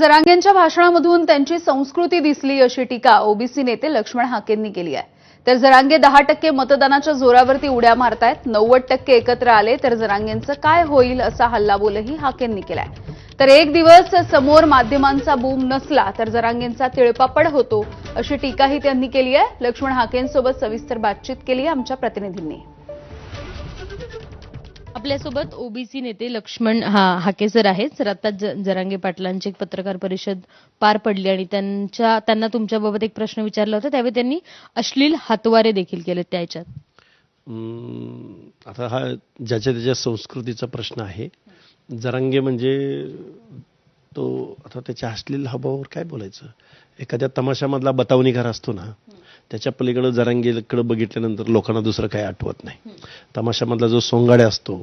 जरांगेंच्या भाषणामधून त्यांची संस्कृती दिसली अशी टीका ओबीसी नेते लक्ष्मण हाकेंनी केली आहे. तर जरांगे दहा टक्के मतदानाच्या जोरावरती उड्या मारतायत नव्वद टक्के एकत्र आले तर जरांगेंचं काय होईल असा हल्लाबोलही हाकेंनी केलाय. तर एक दिवस समोर माध्यमांचा बूम नसला तर जरांगेंचा तिळपापड होतो अशी टीकाही त्यांनी केली आहे. लक्ष्मण हाकेंसोबत सविस्तर बातचीत केली आहे आमच्या प्रतिनिधींनी. आपल्यासोबत ओबीसी नेते लक्ष्मण हा हाकेसर आहेत. सर आता जरांगे पाटलांची एक पत्रकार परिषद पार पडली आणि त्यांच्या त्यांना तुमच्याबाबत एक प्रश्न विचारला होता. त्यावेळी त्यांनी अश्लील हातवारे देखील केले त्या याच्यात. आता हा ज्याच्या त्याच्या संस्कृतीचा प्रश्न आहे. जरांगे म्हणजे तो आता त्याच्या अश्लील हबावर काय बोलायचं? एखाद्या तमाशामधला बतावणीघर असतो ना त्याच्या पलीकडे जरांगेकडे बघितल्यानंतर लोकांना दुसरं काही आठवत नाही. तमाशामधला जो सोंगाड्या असतो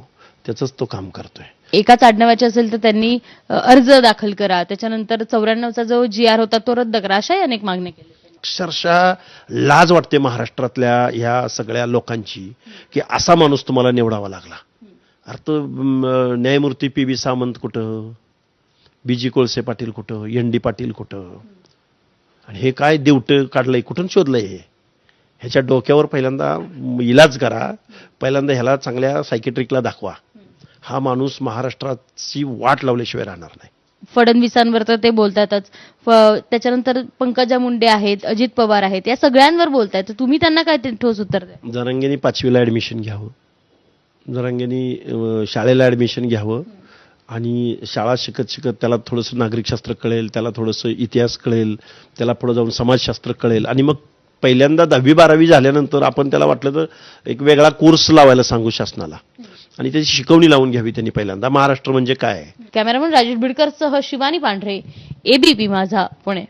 त्याचंच तो काम करतोय. एकाच आडनावाचे असेल तर त्यांनी अर्ज दाखल करा. त्याच्यानंतर चौऱ्याण्णवचा जो जी आर होता तो रद्द करा. अशाही अनेक मागण्या केल्या. अक्षरशः लाज वाटते महाराष्ट्रातल्या ह्या सगळ्या लोकांची की असा माणूस तुम्हाला निवडावा लागला. अर्थ न्यायमूर्ती पी बी सावंत कुठं? बी जी कोळसे पाटील कुठं? एन डी पाटील कुठं? आणि हे काय देवटं काढलंय? कुठून शोधलंय हे? ह्याच्या डोक्यावर पहिल्यांदा इलाज करा. पहिल्यांदा ह्याला चांगल्या सायकेट्रिकला दाखवा. हा माणूस महाराष्ट्राची वाट लावल्याशिवाय राहणार नाही. फडणवीसांवर तर ते बोलतातच. त्याच्यानंतर पंकजा मुंडे आहेत अजित पवार आहेत या सगळ्यांवर बोलतायत. तर तुम्ही त्यांना काय ते ठोस उत्तर द्या? जरांगेनी पाचवीला ॲडमिशन घ्यावं. जरांगेनी शाळेला ॲडमिशन घ्यावं. आणि शाळा शिकत शिकत त्याला थोडंसं नागरिकशास्त्र कळेल त्याला थोडंसं इतिहास कळेल त्याला पुढं जाऊन समाजशास्त्र कळेल. आणि मग पहिल्यांदा दहावी बारावी झाल्यानंतर आपण त्याला वाटलं तर एक वेगळा कोर्स लावायला सांगू शासनाला. आणि त्याची शिकवणी लावून घ्यावी त्यांनी पहिल्यांदा. महाराष्ट्र म्हणजे काय? कॅमेरामन राजेश बिडकर सह शिवानी पांढरे एबीपी माझा पुणे.